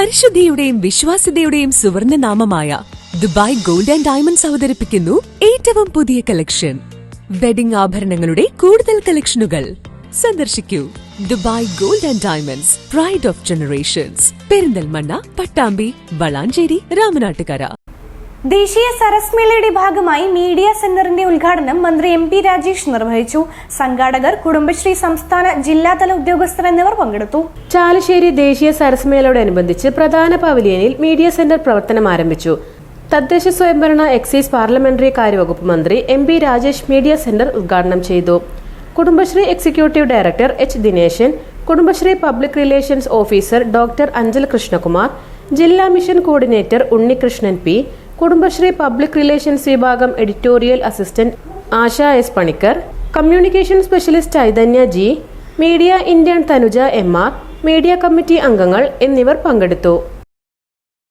പരിശുദ്ധിയുടെയും വിശ്വാസ്യതയുടെയും സുവർണ നാമമായ ദുബായ് ഗോൾഡ് ആൻഡ് ഡയമണ്ട്സ് അവതരിപ്പിക്കുന്നു ഏറ്റവും പുതിയ കളക്ഷൻ വെഡിംഗ് ആഭരണങ്ങളുടെ കൂടുതൽ കളക്ഷനുകൾ സന്ദർശിക്കൂ. Dubai gold and diamonds pride of generations Perinthalmanna Pattambi Valanchery Ramanattukara. ദേശീയ സരസ് മേളയുടെ ഭാഗമായി മീഡിയ സെന്ററിന്റെ ഉദ്ഘാടനം മന്ത്രി എം പി രാജേഷ് നിർവഹിച്ചു. സംഘാടകർ കുടുംബശ്രീ സംസ്ഥാന ജില്ലാതല ഉദ്യോഗസ്ഥർ എന്നിവർ പങ്കെടുത്തു. ചാലശ്ശേരി ദേശീയ സരസ് മേളയോടനുബന്ധിച്ച് പ്രധാന പവലിയനിൽ മീഡിയ സെന്റർ പ്രവർത്തനം ആരംഭിച്ചു. തദ്ദേശ സ്വയംഭരണ എക്സൈസ് പാർലമെന്ററി കാര്യവകുപ്പ് മന്ത്രി M P Rajesh media centre ഉദ്ഘാടനം ചെയ്തു. Kudumbashree executive director H Dineshan Kudumbashree public relations officer doctor Anchal Krishnakumar ജില്ലാ mission coordinator Unnikrishnan P Kudumbashree public relations വിഭാഗം editorial assistant Asha S Panicker communication specialist Chaitanya G media Indian Thanuja M R media committee അംഗങ്ങൾ എന്നിവർ പങ്കെടുത്തു.